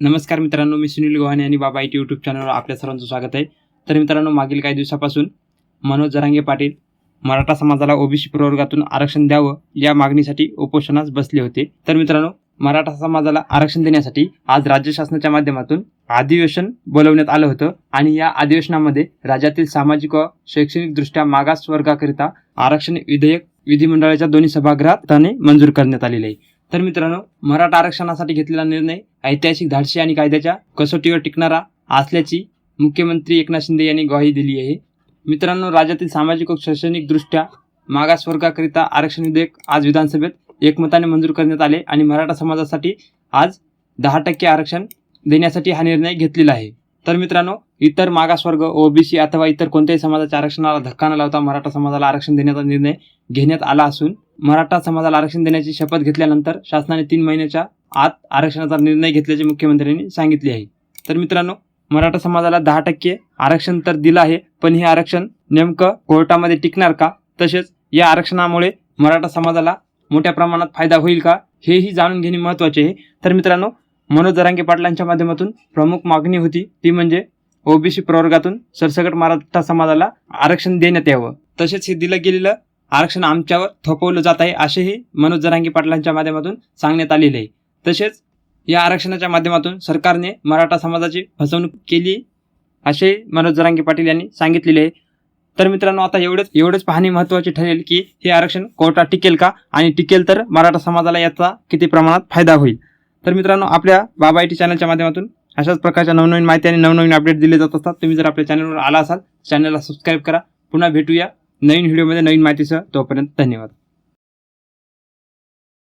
नमस्कार मित्रांनो मी सुनील गोहाने आणि बाबा आय टी यूट्यूब चॅनलवर आपल्या सर्वांचं स्वागत आहे. तर मित्रांनो मागील काही दिवसापासून मनोज जरांगे पाटील मराठा समाजाला ओबीसी प्रवर्गातून आरक्षण द्यावं या मागणीसाठी उपोषणास बसले होते. तर मित्रांनो मराठा समाजाला आरक्षण देण्यासाठी आज राज्य शासनाच्या माध्यमातून अधिवेशन बोलवण्यात आलं होतं आणि या अधिवेशनामध्ये राज्यातील सामाजिक व शैक्षणिकदृष्ट्या मागास वर्गाकरिता आरक्षण विधेयक विधिमंडळाच्या दोन्ही सभागृहाने मंजूर करण्यात आलेले आहे. तर मित्रांनो मराठा आरक्षणासाठी घेतलेला निर्णय ऐतिहासिक धाडशी आणि कायद्याच्या कसोटीवर टिकणारा असल्याची मुख्यमंत्री एकनाथ शिंदे यांनी ग्वाही दिली आहे. मित्रांनो राज्यातील सामाजिक व शैक्षणिकदृष्ट्या मागासवर्गाकरिता आरक्षण विधेयक आज विधानसभेत एकमताने मंजूर करण्यात आले आणि मराठा समाजासाठी आज दहा टक्के आरक्षण देण्यासाठी हा निर्णय घेतलेला आहे. तर मित्रांनो इतर मागासवर्ग ओबीसी अथवा इतर कोणत्याही समाजाच्या आरक्षणाला धक्का न लावता मराठा समाजाला आरक्षण देण्याचा निर्णय घेण्यात आला असून मराठा समाजाला आरक्षण देण्याची शपथ घेतल्यानंतर शासनाने तीन महिन्याच्या आत आरक्षणाचा निर्णय घेतल्याचे मुख्यमंत्र्यांनी सांगितले आहे. तर मित्रांनो मराठा समाजाला दहा टक्के आरक्षण तर दिलं आहे पण हे आरक्षण नेमकं कोर्टामध्ये टिकणार का? तसेच या आरक्षणामुळे मराठा समाजाला मोठ्या प्रमाणात फायदा होईल का? हेही जाणून घेणे महत्त्वाचे आहे. तर मित्रांनो मनोज दरांगे पाटलांच्या माध्यमातून प्रमुख मागणी होती. ती म्हणजे ओबीसी प्रवर्गातून सरसकट मराठा समाजाला आरक्षण देण्यात यावं. तसेच हे दिलं गेलेलं आरक्षण आमच्यावर थोपवलं जात आहे असेही मनोज जरांगी पाटलांच्या माध्यमातून सांगण्यात आलेले आहे. तसेच या आरक्षणाच्या माध्यमातून सरकारने मराठा समाजाची फसवणूक केली असे मनोज जरांगे पाटील यांनी सांगितलेले आहे. तर मित्रांनो आता एवढंच एवढंच पाहणे महत्त्वाचे ठरेल की हे आरक्षण कोर्टात टिकेल का? आणि टिकेल तर मराठा समाजाला याचा किती प्रमाणात फायदा होईल? तर मित्रांनो आपल्या बाबा आय टी चॅनलच्या माध्यमातून अशाच प्रकारच्या नवनवीन माहिती आणि नवनवीन अपडेट दिले जात असतात. तुम्ही जर आपल्या चॅनलवर आला असाल चॅनलला सबस्क्राईब करा. पुन्हा भेटूया नवीन व्हिडिओमध्ये नवीन माहितीसह. तोपर्यंत धन्यवाद.